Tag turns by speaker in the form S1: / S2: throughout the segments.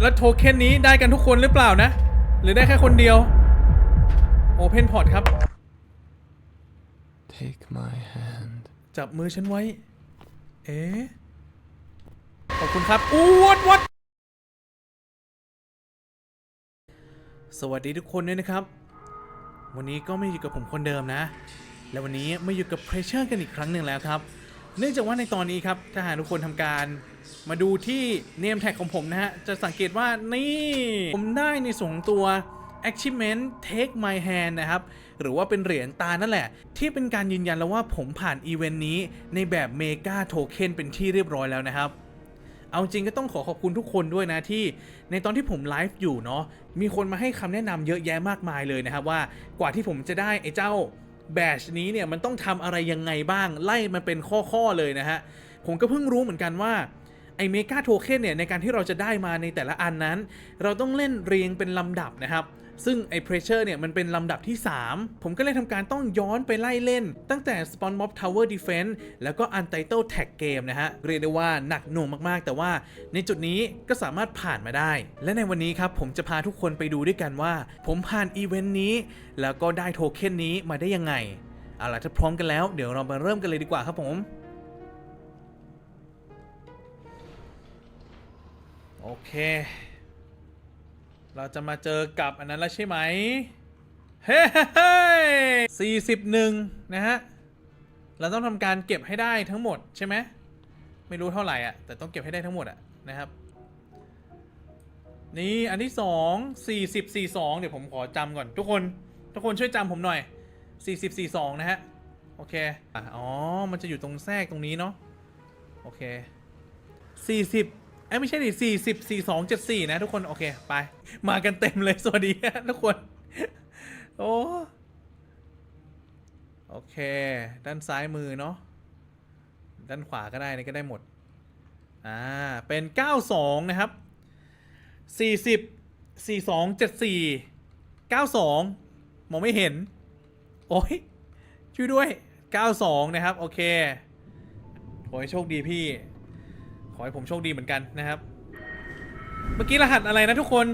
S1: แล้วโทเค็นนี้ได้กันทุกคนหรือเปล่านะ หรือได้แค่คนเดียว Open Port ครับ
S2: Take my hand.
S1: จับมือฉันไว้ เอ๊ะ ขอบคุณครับอู้วัดวัดสวัสดีทุกคนด้วยนะครับ วันนี้ก็ไม่อยู่กับผมคนเดิมนะ และวันนี้มาอยู่กับ Pressure กันอีกครั้งหนึ่งแล้วครับ เนื่องจากว่าในตอนนี้ครับถ้าหากทุกคนทำการมาดูที่เนมแท็กของผมนะฮะ จะสังเกตว่านี่ ผมได้ในส่วนของตัว Achievement Take My Hand นะครับ หรือว่าเป็นเหรียญตานั่นแหละ ที่เป็นการยืนยันแล้วว่าผมผ่านอีเวนต์นี้ในแบบเมกาโทเค็นเป็นที่เรียบร้อยแล้วนะครับ เอาจริงก็ต้องขอขอบคุณทุกคนด้วยนะที่ ในตอนที่ผมไลฟ์อยู่เนาะมีคนมาให้คำแนะนำเยอะแยะมากมายเลยนะครับว่ากว่าที่ผมจะได้ไอ้เจ้า แบชนี้เนี่ยมันต้องทำอะไรยังไงบ้าง ไล่มันเป็นข้อๆเลยนะฮะ ผมก็เพิ่งรู้เหมือนกันว่าไอเมกาโทเค็นเนี่ยในการที่เราจะได้มาในแต่ละอันนั้น เราต้องเล่นเรียงเป็นลำดับนะครับ ซึ่งไอ้ pressure เนี่ยมันเป็นลำดับที่ 3 ผมก็เลยทำการต้องย้อนไปไล่เล่น ตั้งแต่ SpongeBob Tower Defense แล้วก็ Untitled Tag Game นะฮะ เรียกได้ว่าหนักหน่วงมากๆ แต่ว่าในจุดนี้ก็สามารถผ่านมาได้ และในวันนี้ครับ ผมจะพาทุกคนไปดูด้วยกันว่า ผมผ่านอีเวนต์นี้ แล้วก็ได้โทเค็นนี้มาได้ยังไงเอาล่ะถ้าพร้อมกันแล้วเดี๋ยวเรามาเริ่มกันเลยดีกว่าครับผมโอเค เราจะมาเจอกับอันนั้นแล้วใช่ไหม เฮ้ยสี่สิบหนึ่งนะฮะ เราต้องทำการเก็บให้ได้ทั้งหมดใช่ไหม ไม่รู้เท่าไหร่อะ แต่ต้องเก็บให้ได้ทั้งหมดอะนะครับ นี่อันที่สองสี่สิบสี่สองเดี๋ยวผมขอจำก่อน ทุกคน ทุกคนช่วยจำผมหน่อยสี่สิบสี่สองนะฮะ โอเค อ๋อ มันจะอยู่ตรงแทรกตรงนี้เนาะ โอเคสี่สิบ เอ้ยไม่ใช่ดิสี่สิบสี่สองเจ็ดสี่นะทุกคน โอเค ไป มากันเต็มเลย สวัสดี ทุกคน โอ้ โอเค ด้านซ้ายมือเนาะ ด้านขวาก็ได้นี่ก็ได้หมด อ่า เป็น 92 นะครับ 40 42 74 92 มองไม่เห็น โอ้ย ช่วยด้วย 92 นะครับ โอเค ขอให้โชคดีพี่ ขอให้ผมโชคดีเหมือนกันนะครับ เมื่อกี้รหัสอะไรนะทุกคน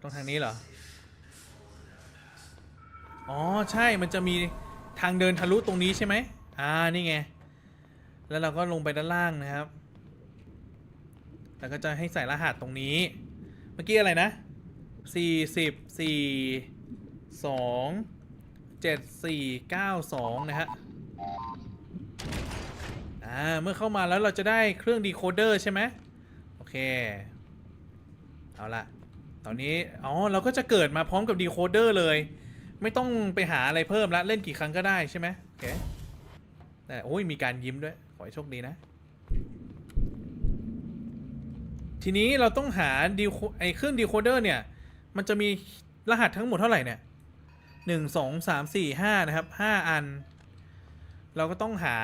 S1: ตรงทางนี้เหรอ อ๋อ ใช่ มันจะมีทางเดินทะลุตรงนี้ใช่ไหม อ่า นี่ไง แล้วเราก็ลงไปด้านล่างนะครับ แล้วก็จะให้ใส่รหัสตรงนี้ เมื่อกี้อะไรนะสี่สิบ สี่สองเจ็ดสี่เก้าสองนะฮะ อ่า เมื่อเข้ามาแล้วเราจะได้เครื่องดีโคเดอร์ใช่ไหมโอเค เอาละตอนนี้ อ๋อ เราก็จะเกิดมาพร้อมกับดีโคเดอร์เลย ไม่ต้องไปหาอะไรเพิ่มละ เล่นกี่ครั้งก็ได้ใช่ไหมโอเคแต่โอ้ย มีการยิ้มด้วย ขอให้โชคดีนะ ทีนี้เราต้องหาดีไอเครื่องดีโคเดอร์เนี่ย มันจะมีรหัสทั้งหมดเท่าไหร่เนี่ย หนึ่งสองสามสี่ห้านะครับห้าอัน เราก็ต้องหา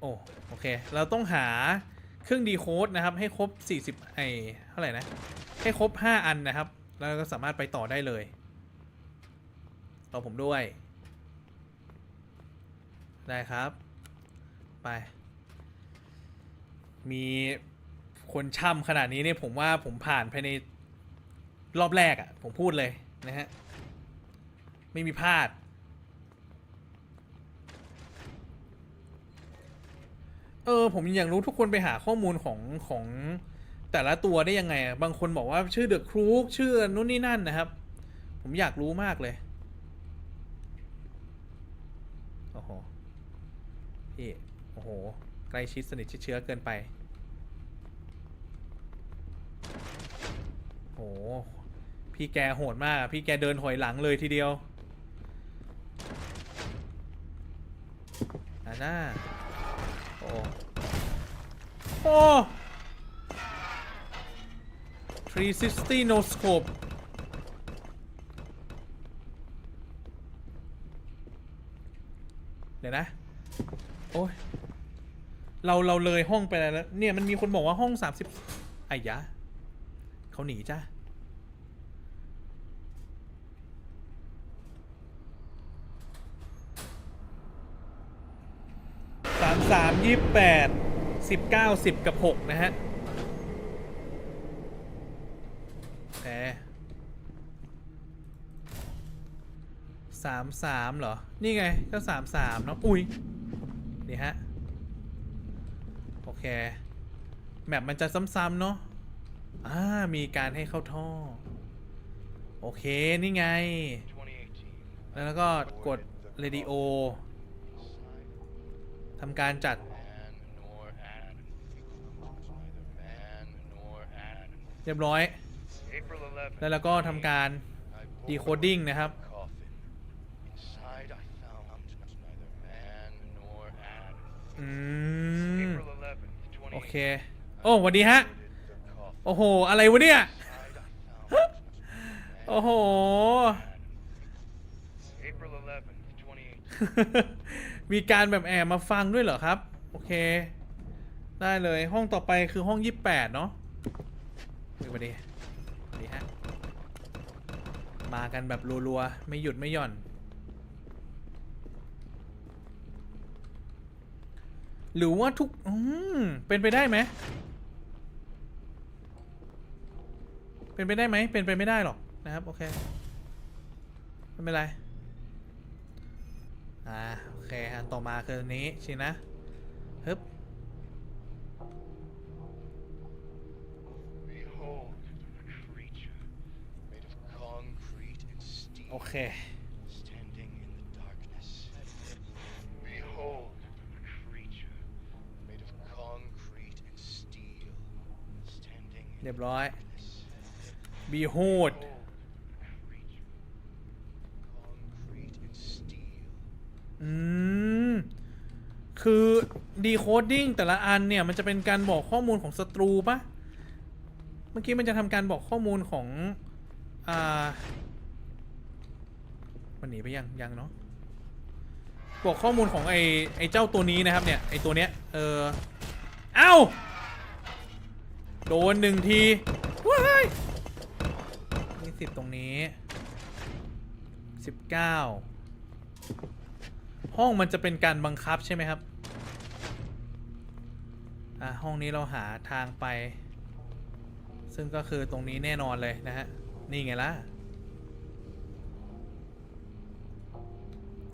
S1: โอ้โอเค เราต้องหาเครื่องดีโคดนะครับ ให้ครบ40ไอเท่าไหร่นะ ให้ครบ5อันนะครับ แล้วก็สามารถไปต่อได้เลยต่อผมด้วย ได้ครับ ไป มีคนช่ำขนาดนี้เนี่ยผมว่าผมผ่านภายในรอบแรกอะ่ะ ผมพูดเลยนะฮะ ไม่มีพลาด เออ ผมอยากรู้ทุกคนไปหาข้อมูลของของแต่ละตัวได้ยังไงอะบางคนบอกว่าชื่อเดอะครูกชื่อนู่นนี่นั่นนะครับ ผมอยากรู้มากเลย โอ้โห พี่ โอ้โห ใกล้ชิดสนิทชิดเชื้อเกินไป โอ้โห พี่แกโหดมาก พี่แกเดินถอยหลังเลยทีเดียว อ่าน่าโอ้โอ้ 360 no scope เดี๋ยวนะ โอ้ย เราเราเลยห้องไปแล้วเนี่ย มันมีคนบอกว่าห้อง 30ไอ้ยะ เขาหนีจ้าสามามสาม ยี่แปดสิบเก้าสิบกับหกนะฮะโอเคสามสามเหรอ นี่ไงก็สามสามเนาะอุ้ยนี่ฮะ โอเค แมปมันจะซ้ำๆเนาะอ่า มีการให้เข้าท่อ โอเค นี่ไง แล้วก็กดเรดิโอทำการจัด เรียบร้อย
S2: April 11th.
S1: แล้วเราก็ทำการ
S2: I woke
S1: decoding นะครับ
S2: up in a coffin. Inside I found neither man nor Adam.
S1: อืม
S2: April 11th,
S1: โอเค
S2: 2018.
S1: โอ้สวัสดีฮะ
S2: The coffin.
S1: โอ้โห อะไรวะเนี่ย
S2: Inside I found
S1: โอ้โห
S2: April 11th, 2018.
S1: มีการแบบแอบมาฟังด้วยเหรอครับ โอเค ได้เลยห้องต่อไปคือห้อง 28 เนาะ สวัสดีสวัสดีฮะ มากันแบบรัวๆ ไม่หยุดไม่หย่อน หรือว่าทุก อืม เป็นไปได้ไหม เป็นไปได้ไหม เป็นไปไม่ได้หรอกนะครับ โอเค ไม่เป็นไร อ่า โอเคอันต่อมาคืออันนี้ชินะฮึบ โอเค
S2: Standing in the darkness. Behold, a creature made of concrete and steel. Standing in
S1: เรียบร้อย
S2: darkness.
S1: behold
S2: Behold, a creature. Concrete and steel.
S1: อืม คือ decoding แต่ละอันเนี่ย มันจะเป็นการบอกข้อมูลของศัตรูปะเมื่อกี้มันจะทำการบอกข้อมูลของ อ่า มันหนีไปยังยังเนาะบอกข้อมูลของไอ้ไอ้เจ้าตัวนี้นะครับเนี่ยไอ้ตัวเนี้ยเออเอ้าโดนหนึ่งทีว้ายนี่สิบตรงนี้สิบเก้าห้องมันจะเป็นการบังคับใช่ไหมครับอะห้องนี้เราหาทางไป ซึ่งก็คือตรงนี้แน่นอนเลยนะฮะนี่ไงล่ะ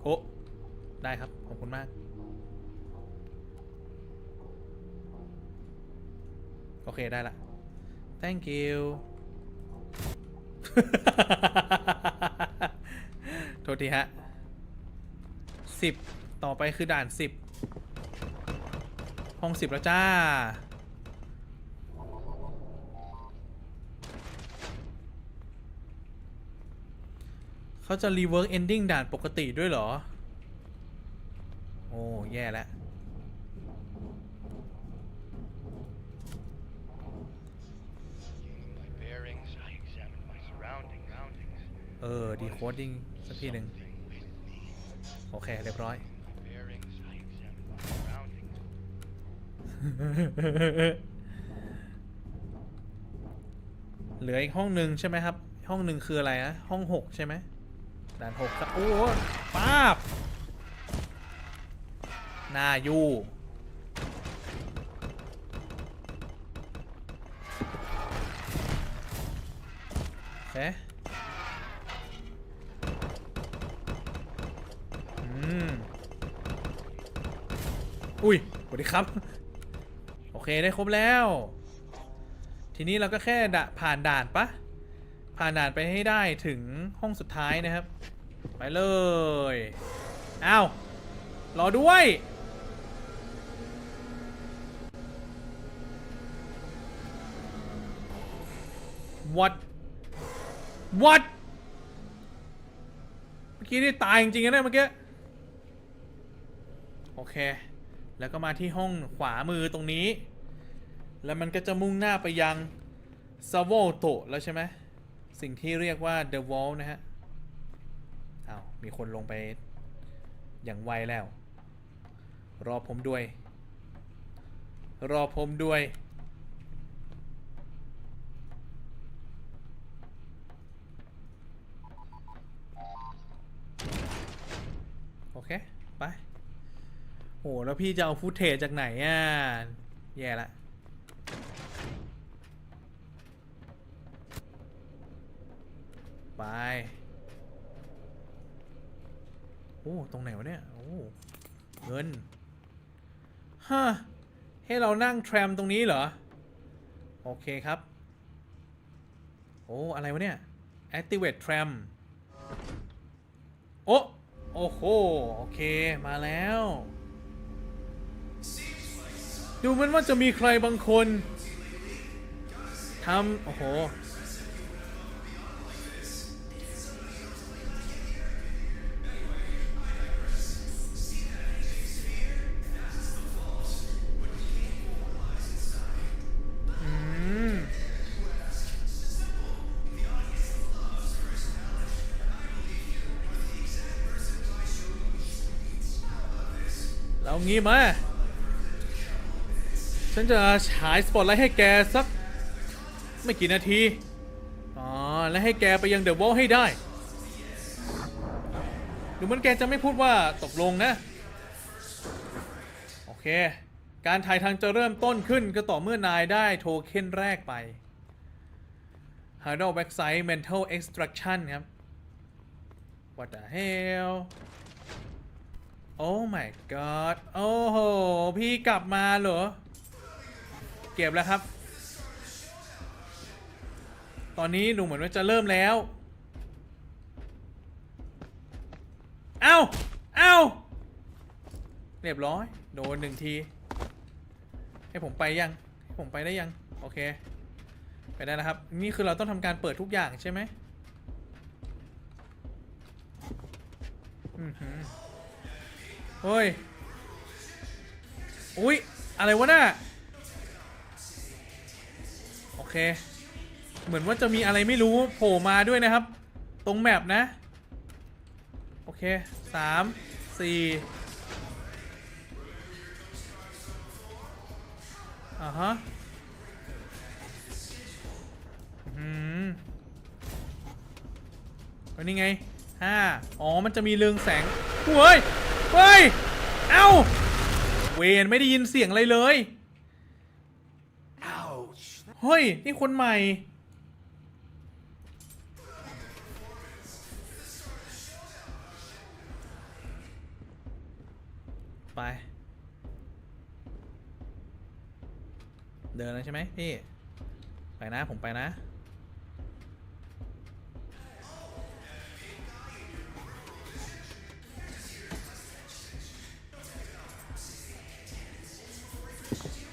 S1: โอ้ได้ครับ ขอบคุณมาก โอเคได้ละ thank you โทษทีฮะสิบต่อไปคือด่านสิบห้องสิบแล้วจ้า เขาจะรีเวิร์กเอนดิ้งด่านปกติด้วยเหรอ โอ้ แย่แล้ว
S2: เออ ดีโค
S1: ดดิ้งสักทีหนึ่งโอเค เรียบร้อย เหลืออีกห้องหนึ่งใช่ไหมครับ ห้องหนึ่งคืออะไรนะห้องหกใช่ไหม ด่านหกครับโอ้โหป้าบหน้ายู่ โอเคอืม อุ้ยสวัสดีครับ โอเค ได้ครบแล้ว ทีนี้เราก็แค่ดะผ่านด่านปะ ผ่านด่านไปให้ได้ถึงห้องสุดท้ายนะครับ ไปเลยอ้าวรอด้วย what what เมื่อกี้นี่ตายจริงๆนะเนี่ยเมื่อกี้ โอเค แล้วก็มาที่ห้องขวามือตรงนี้ แล้วมันก็จะมุ่งหน้าไปยังซาโวโตแล้วใช่ไหม สิ่งที่เรียกว่า The Wall นะฮะอ้าวมีคนลงไปอย่างไวแล้ว รอผมด้วย รอผมด้วย โอเค ไป โห แล้วพี่จะเอาฟุตเทจจากไหนอะ แย่ละ ไปโอ้ตรงไหนวะเนี่ยโอ้เงินฮะให้เรานั่งแทรมตรงนี้เหรอ โอเคครับ โอ้อะไรวะเนี่ย activate tram โอ้โอ้โหโอเคมาแล้ว ดูเหมือนว่าจะมีใครบางคนทำโอ้โห แล้วงี้มา ฉันจะฉายสปอตไลท์ให้แกสัก ไม่กี่นาที อ๋อ และให้แกไปยังเดอะวอลให้ได้ดูเหมือนแกจะไม่พูดว่าตกลงนะ โอเค การถ่ายทางจะเริ่มต้นขึ้นก็ต่อเมื่อนายได้โทเค็นแรกไป h a r d o Backside Mental Extraction ครับ What the hell โอ้ my god โอ้โห พี่กลับมาเหรอ เก็บแล้วครับ ตอนนี้ดูเหมือนว่าจะเริ่มแล้ว เอ้า เอ้า เรียบร้อย โดนหนึ่งที ให้ผมไปยัง ให้ผมไปได้ยัง โอเค ไปได้แล้วครับ นี่คือเราต้องทำการเปิดทุกอย่างใช่ไหมอือหือ เฮ้ย อุ๊ยอะไรวะน่ะ โอเค เหมือนว่าจะมีอะไรไม่รู้โผล่มาด้วยนะครับ ตรงแมปนะ โอเคสามสี่อ่าฮะอืมแล้วนี่ไงห้าอ๋อ มันจะมีเรืองแสงเฮ้ย เฮ้ย เอ้า เวนไม่ได้ยินเสียงอะไรเลย เฮ้ย นี่คนใหม่ ไป เดินแล้วใช่ไหมพี่ ไปนะ ผมไปนะ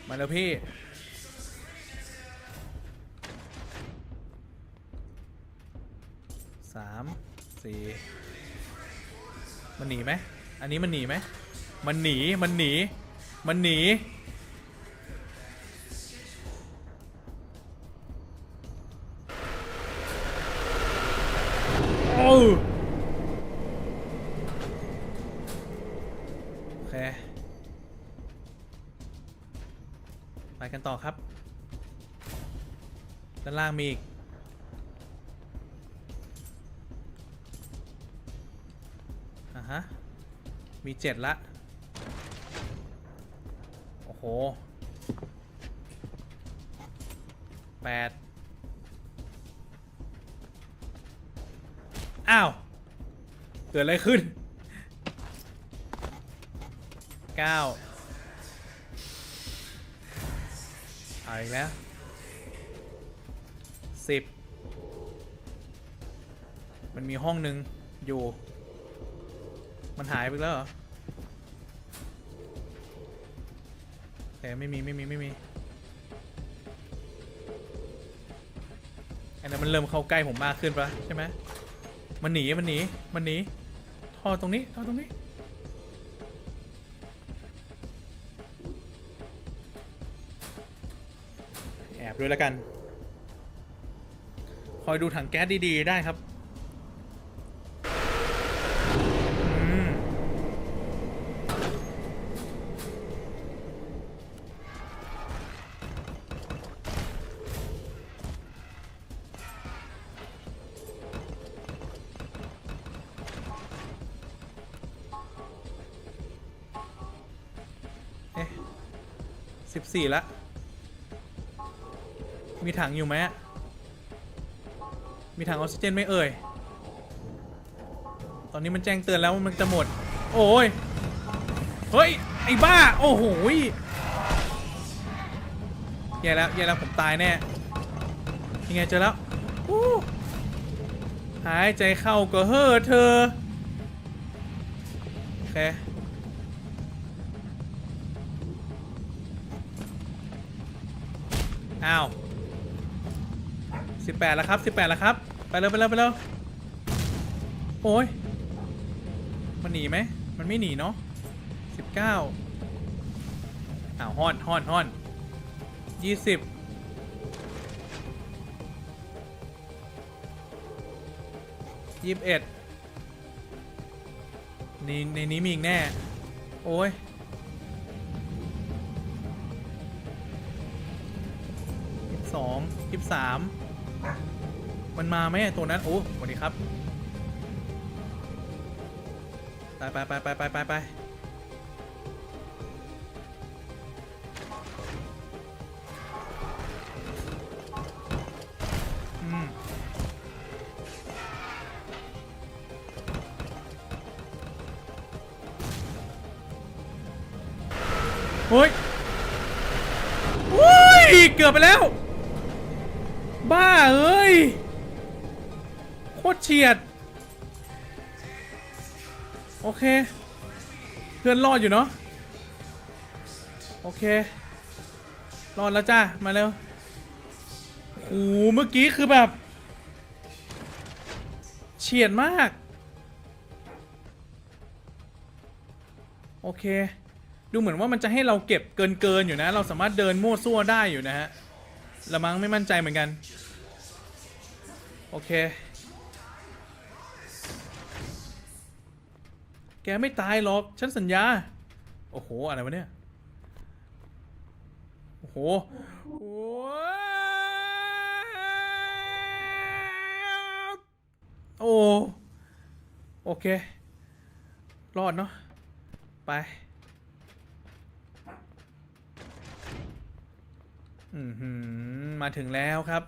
S1: มาแล้วพี่ สามสี่ มันหนีไหม อันนี้มันหนีไหม มันหนี มันหนี มันหนี มีอีกอะฮะ มีเจ็ดละ โอ้โหแปดอ้าว เกิดอะไรขึ้นเก้าเอาอีกแล้ว สิบมันมีห้องหนึ่งอยู่ มันหายไปแล้วเหรอแต่ไม่มีไม่มีไม่มีอันนั้นมันเริ่มเข้าใกล้ผมมากขึ้นปะใช่ไหมมันหนีมันหนีมันหนีท่อตรงนี้ท่อตรงนี้แอบด้วยแล้วกัน อยดูถังแก๊สดีๆได้ครับอืมสิบสี่ละ มีถังอยู่ไหมอะ มีถังออกซิเจนไม่เอ่ย ตอนนี้มันแจ้งเตือนแล้วว่ามันจะหมด โอ้ย เฮ้ย ไอ้บ้า โอ้โหยแย่แล้วแย่แล้วผมตายแน่ ยังไงเจอแล้วหายใจเข้าก็เฮ้อเธอ โอเคอ้าว สิบแปดแล้วครับสิบแปดแล้วครับ ไปเร็วไปเร็วไปเร็วโอ้ย มันหนีไหม มันไม่หนีเนาะสิบเก้าอ้าวฮอนฮอนฮอนยี่สิบยี่สิบเอ็ดในในนี้มีอีกแน่ โอ้ยยี่สิบสองยี่สิบสาม มันมาไหมตัวนั้น โอ้สวัสดีครับ ไปไปไปไปไปไปไปเฮ้ยอุ้ย เกือบไปแล้ว ตรเฉียด โอเค เพื่อนรอดอยู่เนาะ โอเค รอดแล้วจ้า มาเร็วโอ้โหเมื่อกี้คือแบบ เฉียดมาก โอเค ดูเหมือนว่ามันจะให้เราเก็บเกินเกินๆอยู่นะ เราสามารถเดินมั่วซั่วได้อยู่นะฮะละมั้งไม่มั่นใจเหมือนกัน โอเค ไม่ตายหรอก ฉันสัญญา โอ้โห อะไรวะเนี่ย โอ้โหโอ้โอ้โอเค รอดเนาะ ไป อือหือมาถึงแล้วครับ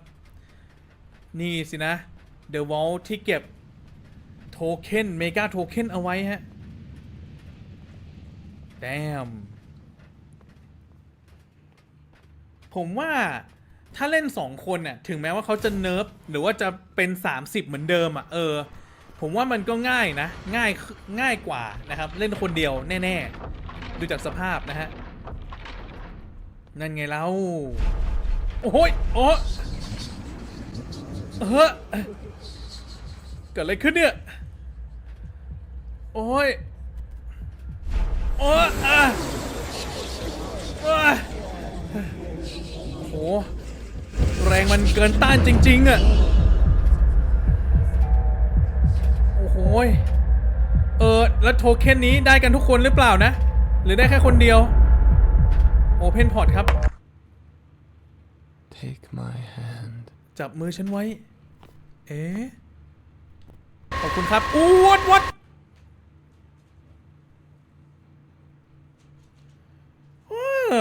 S1: นี่สินะ The Vault ที่เก็บ โทเค็น เมกาโทเค็นเอาไว้ฮะ แดมผมว่าถ้าเล่น 2 คนน่ะถึงแม้ว่าเขาจะเนิร์ฟหรือว่าจะเป็น 30 เหมือนเดิมอะเออ ผมว่ามันก็ง่ายนะ ง่ายง่ายกว่านะครับ เล่นคนเดียวแน่ๆ ดูจากสภาพนะฮะ นั่นไงเล่าโอ้ยโอ้เฮ้อเกิดอะไรขึ้นเนี่ย โอ้ย โอ้อะอะโอ้แรงมันเกินต้านจริง ๆ อะ โอ้โหเออ แล้วโทเค็นนี้ได้กันทุกคนหรือเปล่านะ หรือได้แค่คนเดียว Open Port ครับ
S3: Take my hand.
S1: จับมือฉันไว้ เอ๊ะ ขอบคุณครับ อู้วัดวัดเอ อ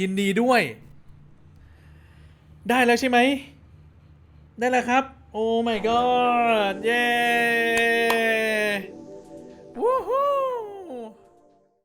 S1: ยินดีด้วย ได้แล้วใช่ไหม ได้แล้วครับ โอ้ my god เย้